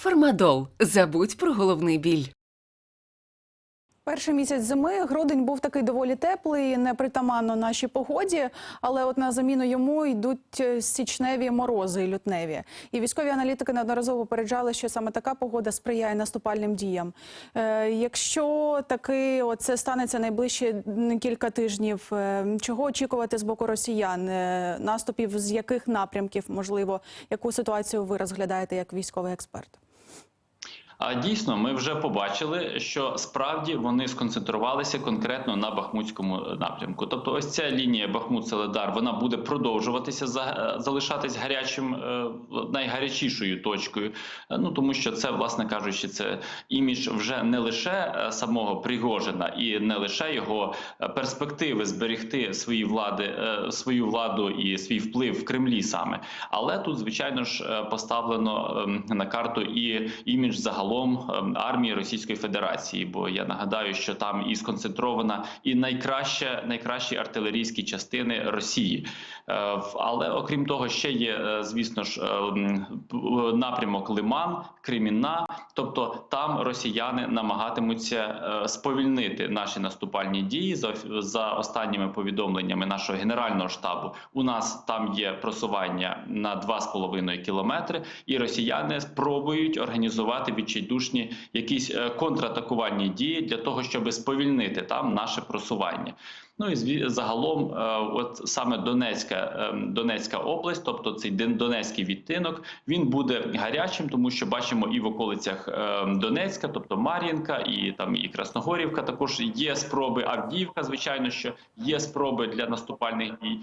Фармадол. Забудь про головний біль. Перший місяць зими грудень був такий доволі теплий, непритаманно нашій погоді. Але от на заміну йому йдуть е, січневі морози лютневі. І військові аналітики неодноразово попереджали, що саме така погода сприяє наступальним діям. Е, якщо таки оце станеться найближчі кілька тижнів, е, чого очікувати з боку росіян? Е, наступів з яких напрямків можливо, яку ситуацію ви розглядаєте як військовий експерт? А дійсно, ми вже побачили, що справді вони сконцентрувалися конкретно на Бахмутському напрямку. Тобто, ось ця лінія Бахмут-Селедар вона буде продовжуватися за залишатись гарячим е, найгарячішою точкою. Е, Ну тому що це, власне кажучи, це імідж вже не лише е, самого Пригожина і не лише його е, перспективи зберегти свої влади, е, свою владу і свій вплив в Кремлі саме, але тут, звичайно ж, е, поставлено ем, на карту і імідж загалом ем, армії Російської Федерації. Бо я нагадаю, що там і сконцентрована і найкраща, найкращі артилерійські частини Росії. Е, Але окрім того, ще є, е, звісно ж, ем, напрямок Лиман, Кремінна. Тобто там росіяни намагатимуться е, сповільнити наші наступальні дії за, за останніми повідомленнями нашого генерального штабу. У нас там є просування на 2,5 кілометри, і росіяни спробують організувати відчайдушні якісь е, контратакувальні дії для того, щоб сповільнити там наше просування. Ну і загалом, е, от саме Донецька, е, Донецька область, тобто цей Донецький відтинок, він буде гарячим, тому що бачимо і в околицях е, Донецька, тобто Мар'їнка, і там і Красногорівка. Також є спроби Авдіївка, звичайно, що є спроби для наступальних дій.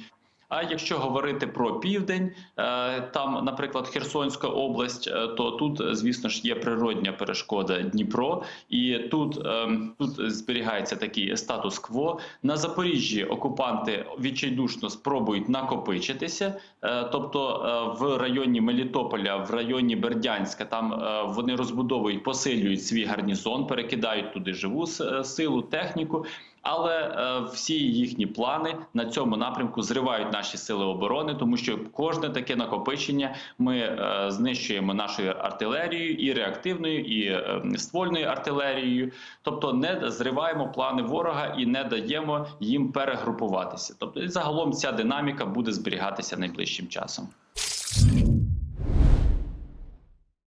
А якщо говорити про південь, е, там, наприклад, Херсонська область, е, то тут, звісно ж, є природня перешкода Дніпро, і тут, ем, тут зберігається такий статус-кво. На Запоріжжі окупанти відчайдушно спробують накопичитися, Е, тобто в районі Мелітополя, в районі Бердянська, там вони розбудовують, посилюють свій гарнізон, перекидають туди живу силу, техніку. Але е, всі їхні плани на цьому напрямку зривають наші сили оборони, тому що кожне таке накопичення ми е, знищуємо нашою артилерією і реактивною, і е, ствольною артилерією, тобто не зриваємо плани ворога і не даємо їм перегрупуватися. Тобто, і загалом ця динаміка буде зберігатися найближчим часом.